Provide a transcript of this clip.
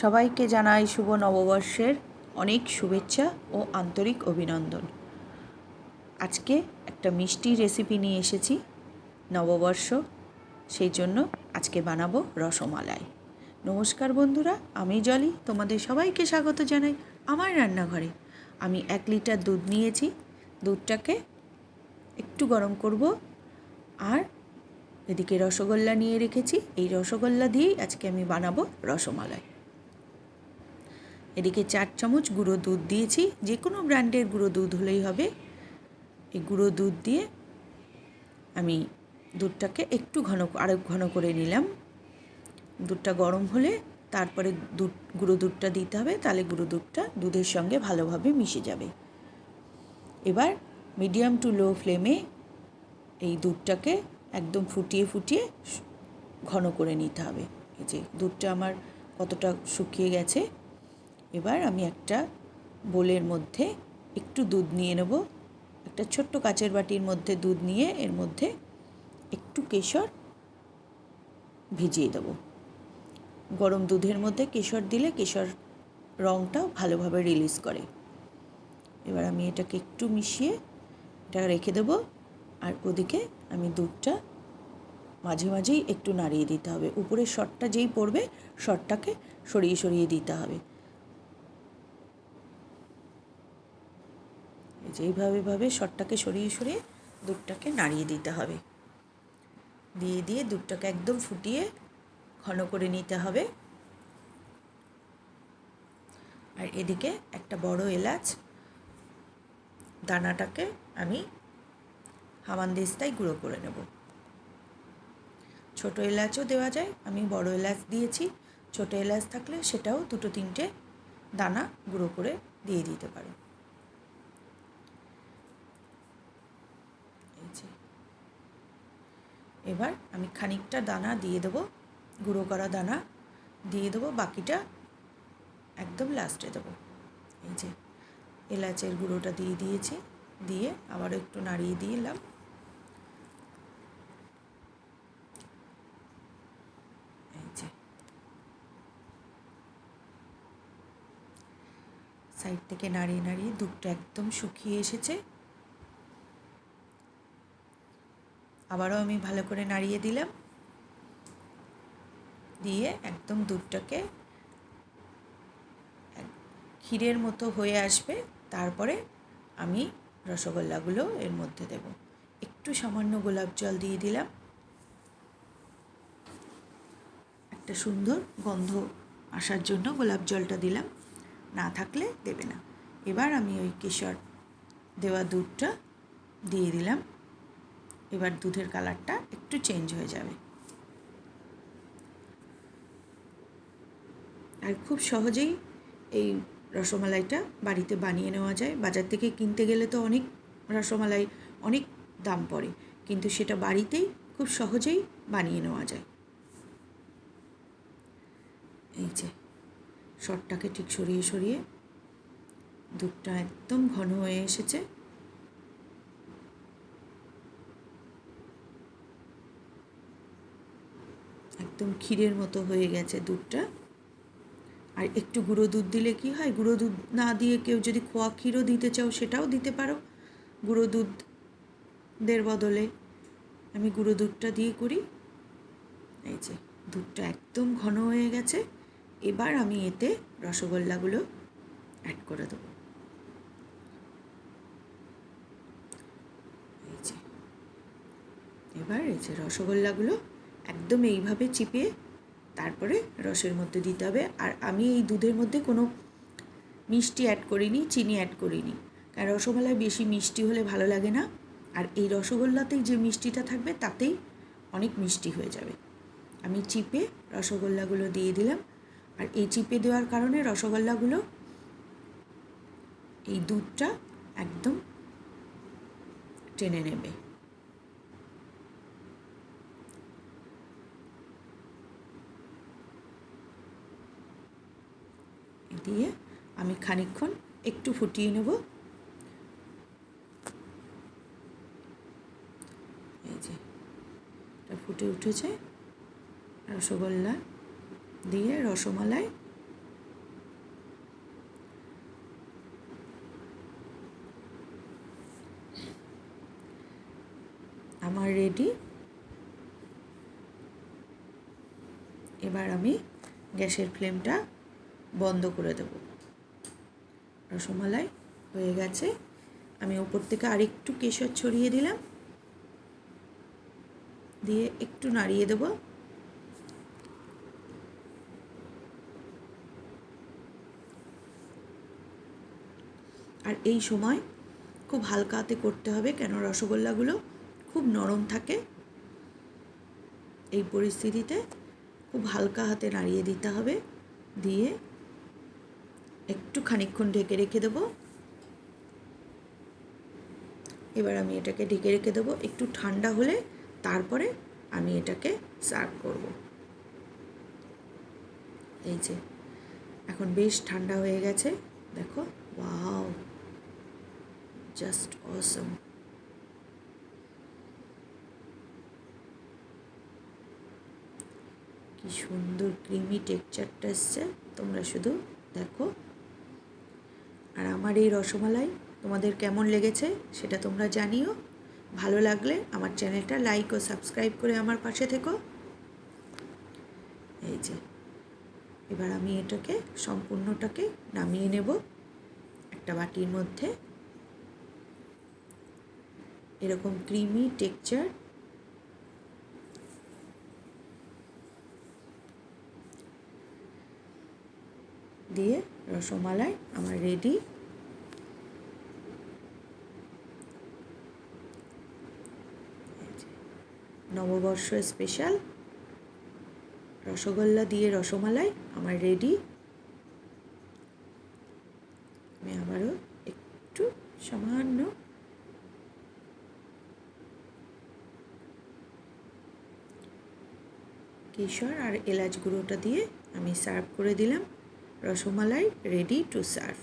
সবাইকে জানাই শুভ নববর্ষের অনেক শুভেচ্ছা ও আন্তরিক অভিনন্দন। আজকে একটা মিষ্টি রেসিপি নিয়ে এসেছি নববর্ষ, সেই জন্য আজকে বানাবো রসমালাই। নমস্কার বন্ধুরা, আমি জলি, তোমাদের সবাইকে স্বাগত জানাই আমার রান্নাঘরে। আমি এক লিটার দুধ নিয়েছি, দুধটাকে একটু গরম করব আর এদিকে রসগোল্লা নিয়ে রেখেছি। এই রসগোল্লা দিয়েই আজকে আমি বানাবো রসমালাই। এদিকে চার চামচ গুঁড়ো দুধ দিয়েছি। যে কোনো ব্র্যান্ডের গুঁড়ো দুধ হলেই হবে। এই গুঁড়ো দুধ দিয়ে আমি দুধটাকে একটু ঘন আরও ঘন করে নিলাম। দুধটা গরম হলে তারপরে দুধ, গুঁড়ো দুধটা দিতে হবে। তাহলে গুঁড়ো দুধটা দুধের সঙ্গে ভালোভাবে মিশে যাবে। এবার মিডিয়াম টু লো ফ্লেমে এই দুধটাকে একদম ফুটিয়ে ফুটিয়ে ঘন করে নিতে হবে। এই যে দুধটা আমার কতটা শুকিয়ে গেছে এবার আমি একটা বোলের মধ্যে একটু দুধ নিয়ে নেব। একটা ছোট্ট কাচের বাটির মধ্যে দুধ নিয়ে এর মধ্যে একটু কেশর ভিজিয়ে দেবো। গরম দুধের মধ্যে কেশর দিলে কেশর রঙটা ভালোভাবে রিলিজ করে। এবার আমি এটাকে একটু মিশিয়ে এটা রেখে দেবো। আর ওদিকে আমি দুধটা মাঝে মাঝেই একটু নাড়িয়ে দিতে হবে। উপরের শটটা যেই পড়বে, শটটাকে সরিয়ে সরিয়ে দিতে হবে। যে এইভাবে ভাবে শটটাকে সরিয়ে সরিয়ে দুধটাকে নাড়িয়ে দিতে হবে। দিয়ে দিয়ে দুধটাকে একদম ফুটিয়ে ঘন করে নিতে হবে। আর এদিকে একটা বড় এলাচ দানাটাকে আমি হামানদিস্তায় গুঁড়ো করে নেব। ছোট এলাচও দেওয়া যায়, আমি বড় এলাচ দিয়েছি। ছোট এলাচ থাকলে সেটাও দুটো তিনটে দানা গুঁড়ো করে দিয়ে দিতে পারো। এবার আমি খানিকটা দানা দিয়ে দেবো, গুঁড়ো করা দানা দিয়ে দেবো, বাকিটা একদম লাস্টে দেবো। এই যে এলাচের গুঁড়োটা দিয়ে দিয়েছি, দিয়ে আবারও একটু নাড়িয়ে দিলাম সাইড থেকে নাড়িয়ে নাড়িয়ে দুধটা একদম শুকিয়ে এসেছে। আবারও আমি ভালো করে নাড়িয়ে দিলাম। দিয়ে একদম দুধটাকে ক্ষীরের মতো হয়ে আসবে। তারপরে আমি রসগোল্লাগুলো এর মধ্যে দেব। একটু সামান্য গোলাপ জল দিয়ে দিলাম। একটা সুন্দর গন্ধ আসার জন্য গোলাপ জলটা দিলাম। না থাকলে দেবে না। এবার আমি ওই কেশর দেওয়া দুধটা দিয়ে দিলাম। এবার দুধের কালারটা একটু চেঞ্জ হয়ে যাবে। আর খুব সহজেই এই রসমালাইটা বাড়িতে বানিয়ে নেওয়া যায়। বাজার থেকে কিনতে গেলে তো অনেক রসমালাই অনেক দাম পড়ে, কিন্তু সেটা বাড়িতেই খুব সহজেই বানিয়ে নেওয়া যায়। এই যে, শটটাকে ঠিক সরিয়ে সরিয়ে দুধটা একদম ঘন হয়ে এসেছে। একদম ক্ষীরের মতো হয়ে গেছে দুধটা। আর একটু গুঁড়ো দুধ দিলে কি হয়? গুঁড়ো দুধ না দিয়ে কেউ যদি খোয়া ক্ষীরও দিতে চাও সেটাও দিতে পারো। গুঁড়ো দুধদের বদলে আমি গুঁড়ো দুধটা দিয়ে করি। এই যে, দুধটা একদম ঘন হয়ে গেছে। এবার আমি এতে রসগোল্লাগুলো অ্যাড করে দেবো। এই যে, এবার এই যে রসগোল্লাগুলো একদম এইভাবে চিপিয়ে তারপরে রসের মধ্যে দিতে হবে। আর আমি এই দুধের মধ্যে কোনো মিষ্টি অ্যাড করিনি, চিনি অ্যাড করিনি। কারণ রসমালাই বেশি মিষ্টি হলে ভালো লাগে না। আর এই রসগোল্লাতেই যে মিষ্টিটা থাকবে, তাতেই অনেক মিষ্টি হয়ে যাবে। আমি চিপে রসগোল্লাগুলো দিয়ে দিলাম। আর এই চিপে দেওয়ার কারণে রসগোল্লাগুলো এই দুধটা একদম টেনে নেবে। দিয়ে আমি খানিক্ষণ একটু ফুটিয়ে নেব। এই যে, এটা ফুটে উঠেছে। রসগোল্লা দিয়ে রসমালাই। আমার রেডি। এবার আমি গ্যাসের ফ্লেমটা বন্ধ করে দেব। রসমালাই হয়ে গেছে। আমি ওপর থেকে আরেকটু কেশর ছড়িয়ে দিলাম। দিয়ে একটু নাড়িয়ে দেবো। আর এই সময় খুব হালকা হাতে করতে হবে কেন রসগোল্লাগুলো খুব নরম থাকে। এই পরিস্থিতিতে খুব হালকা হাতে নাড়িয়ে দিতে হবে। দিয়ে একটু খানিক্ষণ ঢেকে রেখে দেবো। এবার আমি এটাকে ঢেকে রেখে দেবো। একটু ঠান্ডা হলে তারপরে আমি এটাকে সার্ভ করব। এই যে, এখন বেশ ঠান্ডা হয়ে গেছে। দেখো, ওয়াও, জাস্ট অসম। কি সুন্দর ক্রিমি টেক্সচারটা এসছে। তোমরা শুধু দেখো। আর আমার এই রসমালাই তোমাদের কেমন লেগেছে সেটা তোমরা জানিও। ভালো লাগলে আমার চ্যানেলটা লাইক ও সাবস্ক্রাইব করে আমার পাশে থেকো। এই যে, এবার আমি এটাকে সম্পূর্ণটাকে নামিয়ে নেব একটা বাটির মধ্যে। এরকম ক্রিমি টেক্সচার। দিয়ে রসমালাই আমার রেডি। নববর্ষ স্পেশাল রসগোল্লা দিয়ে রসমালাই, আমার রেডি আমি আবারও একটু সামান্য কেশর আর এলাচ গুঁড়োটা দিয়ে আমি সার্ভ করে দিলাম। Rasmalai ready to serve